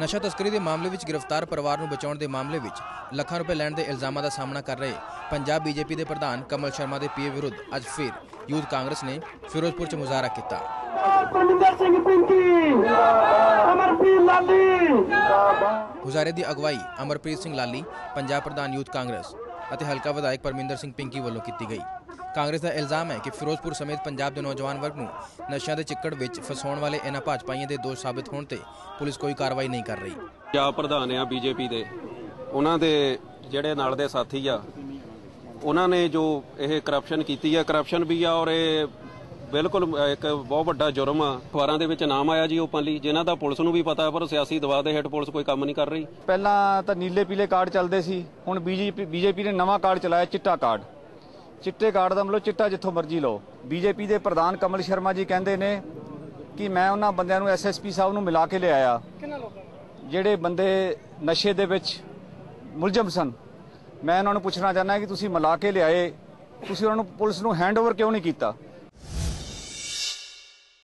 ਨਸ਼ਾ ਤਸਕਰੀ ਦੇ ਮਾਮਲੇ ਵਿੱਚ ਗ੍ਰਿਫਤਾਰ ਪਰਿਵਾਰ ਨੂੰ ਬਚਾਉਣ ਦੇ ਮਾਮਲੇ ਵਿੱਚ ਲੱਖਾਂ ਰੁਪਏ ਲੈਣ ਦੇ ਇਲਜ਼ਾਮਾਂ ਦਾ ਸਾਹਮਣਾ ਕਰ ਰਹੇ ਪੰਜਾਬ ਬੀਜੇਪੀ ਦੇ ਪ੍ਰਧਾਨ ਕਮਲ ਸ਼ਰਮਾ ਦੇ ਪੀਏ ਵਿਰੁੱਧ ਅੱਜ ਫਿਰ ਯੂਥ ਕਾਂਗਰਸ ਨੇ ਫਿਰੋਜ਼ਪੁਰ 'ਚ ਮੁਜ਼ਾਹਰਾ ਕੀਤਾ। ਪਰਮਿੰਦਰ ਸਿੰਘ ਪਿੰਕੀ ਅਮਰਪ੍ਰੀਤ ਲਾਲੀ। ਮੁਜ਼ਾਹਰੇ ਦੀ ਅਗਵਾਈ ਅਮਰਪ੍ਰੀਤ ਸਿੰਘ ਲਾਲੀ ਪੰਜਾਬ ਪ੍ਰਧਾਨ ਯੂਥ ਕਾਂਗਰਸ ਅਤੇ ਹਲਕਾ ਵਿਧਾਇਕ ਪਰਮਿੰਦਰ ਸਿੰਘ ਪਿੰਕੀ ਵੱਲੋਂ ਕੀਤੀ ਗਈ। ਕਾਂਗਰਸ ਦਾ ਇਲਜ਼ਾਮ ਹੈ ਕਿ ਫਿਰੋਜ਼ਪੁਰ ਸਮੇਤ ਪੰਜਾਬ ਦੇ ਨੌਜਵਾਨ ਵਰਗ ਨੂੰ ਨਸ਼ਿਆਂ ਦੇ ਚਿੱਕੜ ਵਿੱਚ ਫਸਾਉਣ ਵਾਲੇ ਇਹਨਾਂ ਭਾਜਪਾਈਆਂ ਦੇ ਦੋਸ਼ ਸਾਬਿਤ ਹੋਣ ਤੇ ਪੁਲਿਸ ਕੋਈ ਕਾਰਵਾਈ ਨਹੀਂ ਕਰ ਰਹੀ। ਪੰਜਾਬ ਪ੍ਰਧਾਨ ਆ ਬੀਜੇਪੀ ਦੇ। ਉਹਨਾਂ ਦੇ ਜਿਹੜੇ ਨਾਲ ਦੇ ਸਾਥੀ ਆ ਉਹਨਾਂ ਨੇ ਜੋ ਇਹ ਕਰਪਸ਼ਨ ਕੀਤੀ ਆ ਕਰਪਸ਼ਨ ਵੀ ਆ ਔਰ ਇਹ ਬਿਲਕੁਲ ਇੱਕ ਬਹੁਤ ਵੱਡਾ ਜੁਰਮ ਆ। ਅਖਬਾਰਾਂ ਦੇ ਵਿੱਚ ਨਾਮ ਆਇਆ ਜੀ ਓਪਨਲੀ ਜਿਨ੍ਹਾਂ ਦਾ ਪੁਲਿਸ ਨੂੰ ਵੀ ਪਤਾ ਪਰ ਸਿਆਸੀ ਦਬਾਅ ਦੇ ਹੇਠ ਪੁਲਿਸ ਕੋਈ ਕੰਮ ਨਹੀਂ ਕਰ ਰਹੀ। ਪਹਿਲਾਂ ਤਾਂ ਨੀਲੇ ਪੀਲੇ ਕਾਰਡ ਚੱਲਦੇ ਸੀ ਹੁਣ ਬੀਜੇਪੀ ਬੀਜੇਪੀ ਨੇ ਨਵਾਂ ਕਾਰਡ ਚਲਾਇਆ ਚਿੱਟਾ ਕਾਰਡ। ਚਿੱਟੇ ਕਾਰਡ ਦਾ ਮਤਲਬ ਚਿੱਟਾ ਜਿੱਥੋਂ ਮਰਜ਼ੀ ਲਓ। ਬੀਜੇਪੀ ਦੇ ਪ੍ਰਧਾਨ ਕਮਲ ਸ਼ਰਮਾ ਜੀ ਕਹਿੰਦੇ ਨੇ ਕਿ ਮੈਂ ਉਹਨਾਂ ਬੰਦਿਆਂ ਨੂੰ ਐਸਐਸਪੀ ਸਾਹਿਬ ਨੂੰ ਮਿਲਾ ਕੇ ਲਿਆਇਆ। ਜਿਹੜੇ ਬੰਦੇ ਨਸ਼ੇ ਦੇ ਵਿੱਚ ਮੁਲਜ਼ਮ ਸਨ। ਮੈਂ ਉਹਨਾਂ ਨੂੰ ਪੁੱਛਣਾ ਚਾਹੁੰਦਾ ਕਿ ਤੁਸੀਂ ਮਿਲਾ ਕੇ ਲਿਆਏ। ਤੁਸੀਂ ਉਹਨਾਂ ਨੂੰ ਪੁਲਿਸ ਨੂੰ ਹੈਂਡਓਵਰ ਕਿਉਂ ਨਹੀਂ ਕੀਤਾ?